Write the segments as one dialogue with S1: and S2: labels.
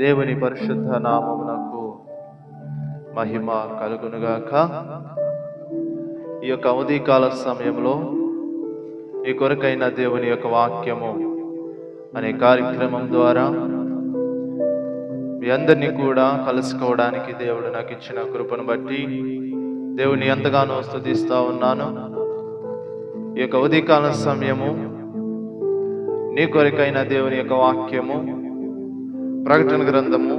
S1: దేవుని పరిశుద్ధ నామమునకు మహిమ కలుగునుగాక. ఈ యొక్క అవధికాల సమయంలో ఈ కొరకైన దేవుని యొక్క వాక్యము అనే కార్యక్రమం ద్వారా మీ అందరినీ కూడా కలుసుకోవడానికి దేవుడు నాకు ఇచ్చిన కృపను బట్టి దేవుని ఎంతగానో స్థుతిస్తూ ఉన్నాను. ఈ యొక్క ఉదయకాల సమయము నీ కొరకైన దేవుని యొక్క వాక్యము ప్రకటన గ్రంథము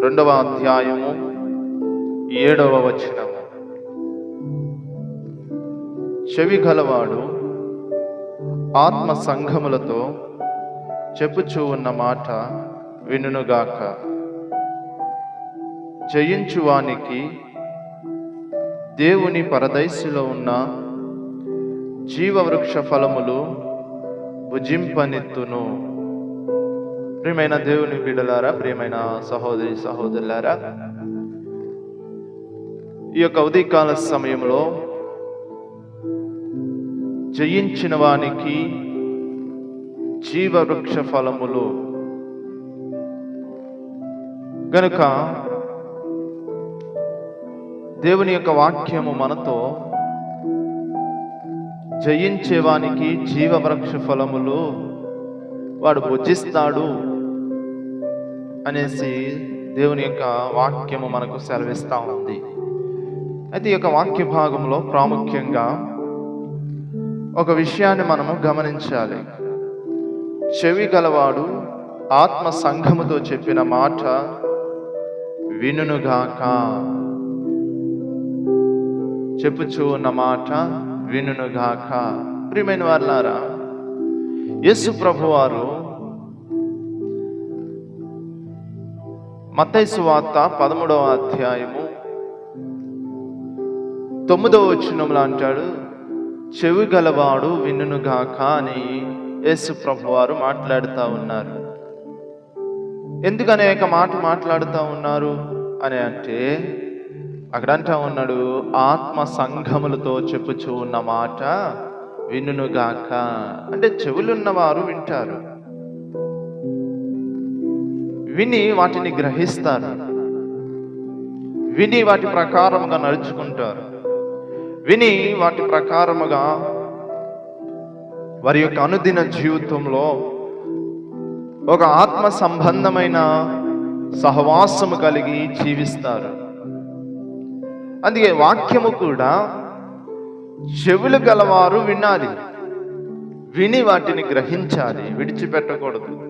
S1: రెండవ అధ్యాయము ఏడవ వచనము. చెవి గలవాడు ఆత్మ సంఘములతో చెప్పుచూ ఉన్న మాట వినుగాక జయించువానికి దేవుని పరదైసులో ఉన్న జీవవృక్ష ఫలములు భుజింపనెత్తును. ప్రియమైన దేవుని బిడలారా ప్రియమైన సహోదరి సహోదరులారా ఈ యొక్క ఉదయకాల సమయంలో జయించిన వానికి జీవవృక్ష ఫలములు. గనుక దేవుని యొక్క వాక్యము మనతో జయించేవానికి జీవవృక్ష ఫలములు వాడు భుజిస్తాడు. అనేసి దేవుని యొక్క వాక్యము మనకు సెలవిస్తూ ఉంది. అయితే ఈ యొక్క వాక్య భాగంలో ప్రాముఖ్యంగా ఒక విషయాన్ని మనము గమనించాలి. చెవి గలవాడు ఆత్మ సంఘముతో చెప్పిన మాట వినుగాక చెప్పుచూ ఉన్న మాట వినుగాక ప్రియమైన వారులారా యేసు ప్రభువారు మతైసు మత్తైసు వార్త పదమూడవ అధ్యాయము. తొమ్మిదవ వచ్చినంలో అంటాడు చెవి గలవాడు వినుగాక అని యేసు ప్రభు వారు మాట్లాడుతూ ఉన్నారు. ఎందుకు అనేక మాట మాట్లాడుతూ ఉన్నారు అని అంటే అక్కడ అంటా ఉన్నాడు ఆత్మ సంఘములతో చెప్పుచూ ఉన్న మాట వినుగాక అంటే చెవులున్నవారు వింటారు. విని వాటిని గ్రహిస్తారు. విని వాటి ప్రకారముగా నడుచుకుంటారు. విని వాటి ప్రకారముగా వారి యొక్క అనుదిన జీవితంలో ఒక ఆత్మ సంబంధమైన సహవాసము కలిగి జీవిస్తారు. అందుకే వాక్యము కూడా చెవులు గలవారు వినాలి. విని వాటిని గ్రహించాలి. విడిచిపెట్టకూడదు.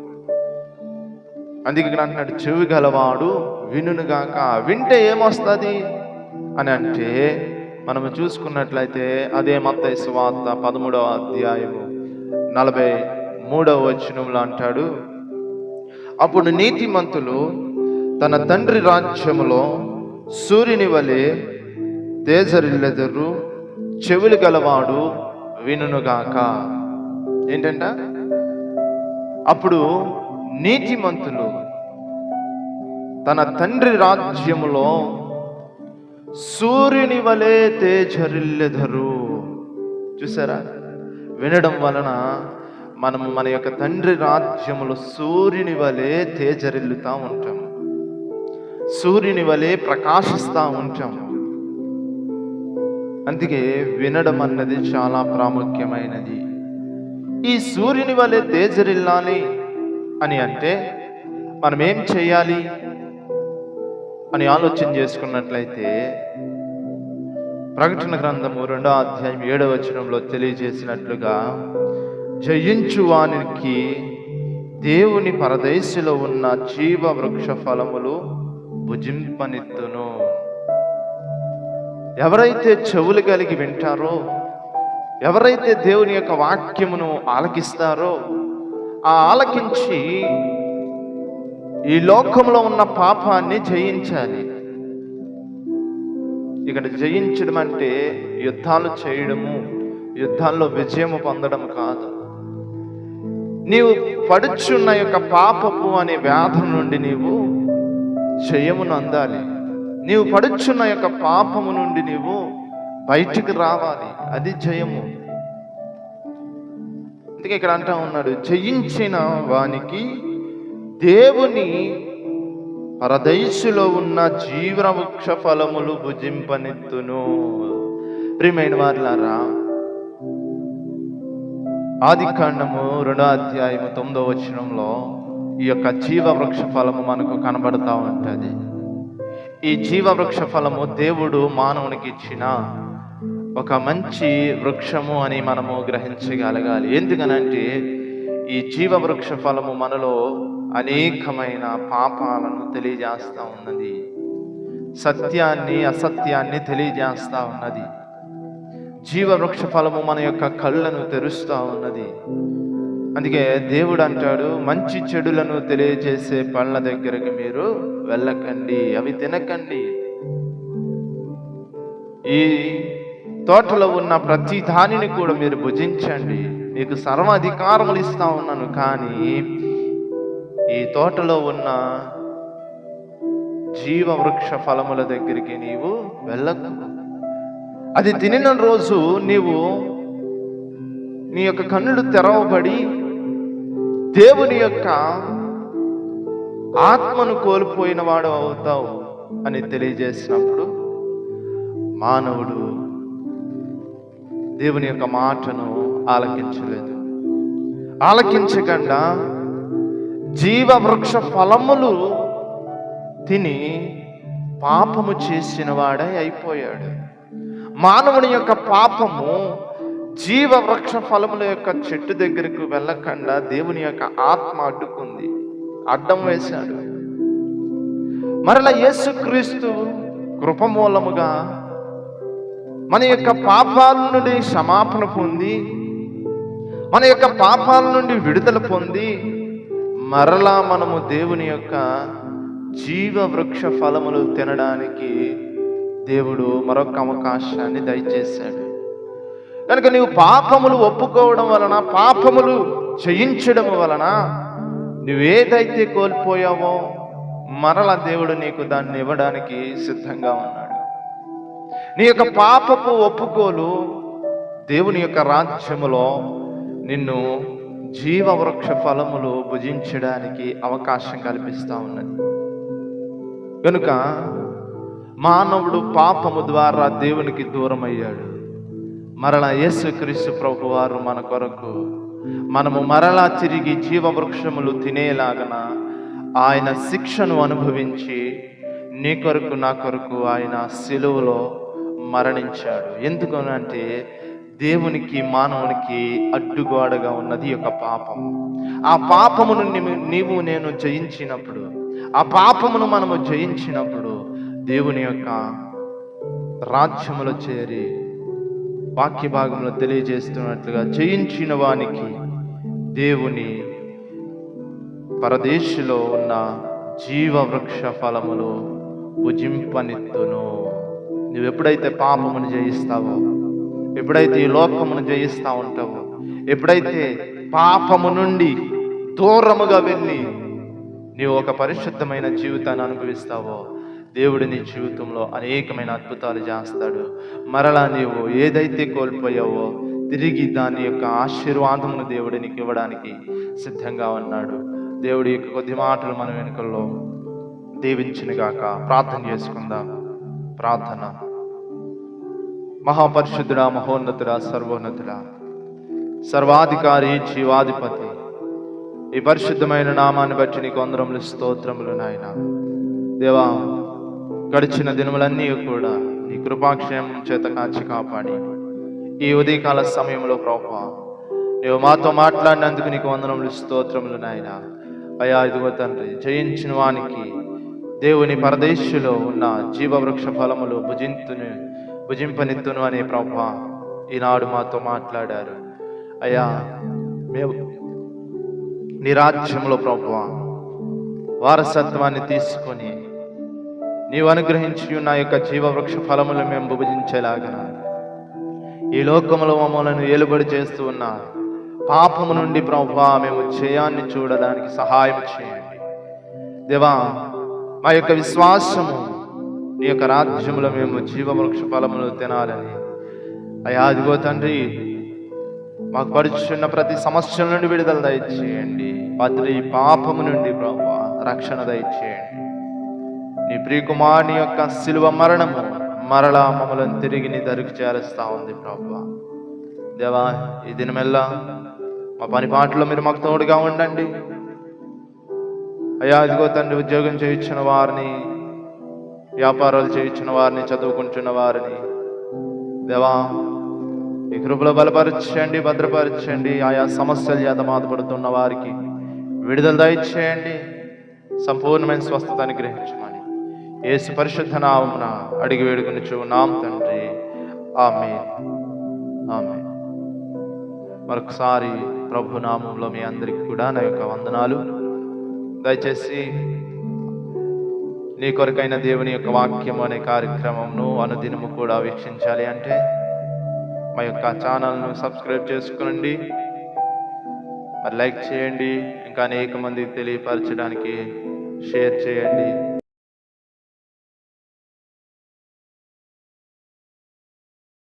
S1: అందుకే ఇక్కడ అంటున్నాడు చెవి గలవాడు వినుగాక వింటే ఏమొస్తుంది? అని అంటే మనం చూసుకున్నట్లయితే అదే మత్తయి సువార్త పదమూడవ అధ్యాయము నలభై మూడవ వచనంలో అంటాడు అప్పుడు నీతిమంతులు తన తండ్రి రాజ్యములో సూర్యుని వలె తేజరిల్లెదరు చెవులు గలవాడు వినుగాక ఏంటంట? అప్పుడు నీతిమంతులు తన తండ్రి రాజ్యములో సూర్యుని వలె తేజరిల్లెదరు. చూసారా? వినడం వలన మనము మన యొక్క తండ్రి రాజ్యములో సూర్యుని వలె తేజరిల్లుతా ఉంటాము సూర్యుని వలె ప్రకాశిస్తూ ఉంటాము అందుకే వినడం అన్నది చాలా ప్రాముఖ్యమైనది. ఈ సూర్యుని వలె తేజరిల్లాలి అని అంటే మనం ఏం చేయాలి అని ఆలోచన చేసుకున్నట్లయితే ప్రకటన గ్రంథము రెండో అధ్యాయం ఏడవ వచనంలో తెలియజేసినట్లుగా జయించువానికి దేవుని పరదేశిలో ఉన్న జీవ వృక్ష ఫలములు భుజింపనిత్తును. ఎవరైతే చెవులు కలిగి వింటారో ఎవరైతే దేవుని యొక్క వాక్యమును ఆలకిస్తారో ఆ ఆలకించి ఈ లోకంలో ఉన్న పాపాన్ని జయించాలి. ఇక్కడ జయించడం అంటే యుద్ధాలు చేయడము యుద్ధాల్లో విజయము పొందడం కాదు. నీవు పడుచున్న యొక్క పాపపు అనే వ్యాధం నుండి నీవు జయమును అందాలి. నీవు పడుచున్న యొక్క పాపము నుండి నీవు బయటికి రావాలి. అది జయము. అందుకే ఇక్కడ అంటా ఉన్నాడు జయించిన వానికి దేవుని పరదైసులో ఉన్న జీవవృక్ష ఫలములు భుజింపనెత్తును. ప్రియమైన వారులారా ఆది కాండము రెండో అధ్యాయము తొమ్మిదో వచనంలో ఈ యొక్క జీవవృక్ష ఫలము మనకు కనబడతా ఉంటుంది. ఈ జీవవృక్ష ఫలము దేవుడు మానవునికి ఇచ్చిన ఒక మంచి వృక్షము అని మనము గ్రహించగలగాలి. ఎందుకనంటే ఈ జీవవృక్ష ఫలము మనలో అనేకమైన పాపాలను తెలియజేస్తూ ఉన్నది. సత్యాన్ని అసత్యాన్ని తెలియజేస్తూ ఉన్నది. జీవవృక్ష ఫలము మన యొక్క కళ్ళను తెరుస్తూ ఉన్నది. అందుకే దేవుడు అంటాడు మంచి చెడులను తెలియజేసే పళ్ళ దగ్గరికి మీరు వెళ్ళకండి అవి తినకండి. ఈ తోటలో ఉన్న ప్రతి దానిని కూడా మీరు భుజించండి. మీకు సర్వాధికారములు ఇస్తా ఉన్నాను. కానీ ఈ తోటలో ఉన్న జీవవృక్ష ఫలముల దగ్గరికి నీవు వెళ్ళకు. అది తినిన రోజు నీవు నీ యొక్క కన్నులు తెరవబడి దేవుని యొక్క ఆత్మను కోల్పోయిన వాడు అవుతావు అని తెలియజేసినప్పుడు మానవుడు దేవుని యొక్క మాటను ఆలకించలేదు. ఆలకించకుండా జీవవృక్ష ఫలములు తిని పాపము చేసిన వాడే అయిపోయాడు. మానవుని యొక్క పాపము జీవవృక్ష ఫలముల యొక్క చెట్టు దగ్గరకు వెళ్ళకుండా దేవుని యొక్క ఆత్మ అడ్డుకుంది. అడ్డం వేశాడు. మరలా యేసుక్రీస్తు కృపమూలముగా మన యొక్క పాపాల నుండి క్షమాపణ పొంది మన యొక్క పాపాల నుండి విడుదల పొంది మరలా మనము దేవుని యొక్క జీవ వృక్ష ఫలములు తినడానికి దేవుడు మరొక అవకాశాన్ని దయచేశాడు. కనుక నీవు పాపములు ఒప్పుకోవడం వలన పాపములు చేయించడం వలన నువ్వేదైతే కోల్పోయావో మరల దేవుడు నీకు దాన్ని ఇవ్వడానికి సిద్ధంగా ఉన్నాడు. నీ యొక్క పాపపు ఒప్పుకోలు దేవుని యొక్క రాజ్యములో నిన్ను జీవవృక్ష ఫలములు భుజించడానికి అవకాశం కల్పిస్తూ ఉన్నది. కనుక మానవుడు పాపము ద్వారా దేవునికి దూరం అయ్యాడు మరలా యేసుక్రీస్తు ప్రభు వారు మన కొరకు మనము మరలా తిరిగి జీవవృక్షములు తినేలాగన ఆయన శిక్షను అనుభవించి నీ కొరకు నా కొరకు ఆయన సెలువులో మరణించాడు. ఎందుకనంటే దేవునికి మానవునికి అడ్డుగోడగా ఉన్నది ఒక పాపం. ఆ పాపమును నీవు- నీవు నేను జయించినప్పుడు ఆ పాపమును మనము జయించినప్పుడు దేవుని యొక్క రాజ్యములో చేరి వాక్య భాగంలో తెలియజేస్తున్నట్లుగా జయించిన వానికి దేవుని పరదేశిలో ఉన్న జీవవృక్ష ఫలములు భుజింపనిత్తును. నువ్వు ఎప్పుడైతే పాపమును జయిస్తావో ఎప్పుడైతే ఈ లోకమును జయిస్తా ఉంటావో ఎప్పుడైతే పాపము నుండి దూరముగా వెళ్ళి నీవు ఒక పరిశుద్ధమైన జీవితాన్ని అనుభవిస్తావో దేవుడు నీ జీవితంలో అనేకమైన అద్భుతాలు చేస్తాడు. మరలా నీవు ఏదైతే కోల్పోయావో తిరిగి దాని యొక్క ఆశీర్వాదమును దేవుడు నీకు ఇవ్వడానికి సిద్ధంగా ఉన్నాడు. దేవుడి యొక్క కొద్ది మాటలు మన వెనుకల్లో దీవించినగాక ప్రార్థన చేసుకుందాం. ప్రార్థన. మహాపరిశుద్ధుడ మహోన్నతుడ సర్వోన్నతుడ సర్వాధికారి జీవాధిపతి ఈ పరిశుద్ధమైన నామాన్ని బట్టి నీకు అందరములు స్తోత్రములు నాయన. దేవా గడిచిన దినములన్నీ కూడా నీ కృపాక్షేమం చేత కాచి కాపాడి ఈ ఉదయకాల సమయంలో ప్రభా నువ్వు మాతో మాట్లాడినందుకు నీకు వందనములు స్తోత్రములు నాయన. అయా ఇదిగో తండ్రి జయించిన వానికి దేవుని పరదేశులో ఉన్న జీవవృక్ష ఫలములు భుజింతును భుజింపనిత్తును అనే ప్రభా ఈనాడు మాతో మాట్లాడారు. అయ్యా మేము నిరాజ్యంలో ప్రభా ప్రభు వారసత్వాన్ని తీసుకొని నీవు అనుగ్రహించి ఉన్న యొక్క జీవవృక్ష ఫలములు మేము భుజించేలాగన ఈ లోకములో మమ్మలను ఏలుబడి చేస్తూ ఉన్న పాపము నుండి ప్రభు మేము జయాన్ని చూడడానికి సహాయం చేయండి. దేవా మా యొక్క విశ్వాసము నీ యొక్క రాజ్యంలో మేము జీవవృక్ష ఫలములు తినాలని. అయ్యా అదిగో తండ్రి మాకు పడుచున్న ప్రతి సమస్యల నుండి విడుదల దయచేయండి. ప్రతి పాపము నుండి ప్రభు రక్షణ దయచేయండి. నీ ప్రియకుమారుని యొక్క శిలువ మరణము మరలా మమ్మలను తిరిగి నీ దరికి చేరుస్తా ఉంది ప్రభు. దేవా ఈ దినమెల్లా మా పని పాటలో మీరు మాకు తోడుగా ఉండండి. అయ్యా ఇదిగో తండ్రి ఉద్యోగం చేయించిన వారిని వ్యాపారాలు చేయించిన వారిని చదువుకుంటున్న వారిని. దేవా ఈ కృపలో బలపరచండి భద్రపరచండి. ఆయా సమస్యల చేత బాధపడుతున్న వారికి విడుదల దయచేయండి. సంపూర్ణమైన స్వస్థత అనుగ్రహించమని ఏసు పరిశుద్ధ నామమున అడిగి వేడుకుని నాం తండ్రి. ఆమె ఆమె మరొకసారి ప్రభు నామంలో మీ అందరికీ కూడా నా యొక్క వందనాలు. దయచేసి నీ కొరకైన దేవుని యొక్క వాక్యం అనే కార్యక్రమంను అనుదినము కూడా వీక్షించాలి అంటే మా యొక్క ఛానల్ను సబ్స్క్రైబ్ చేసుకోండి మరి లైక్ చేయండి. ఇంకా అనేక మందికి తెలియపరచడానికి షేర్ చేయండి.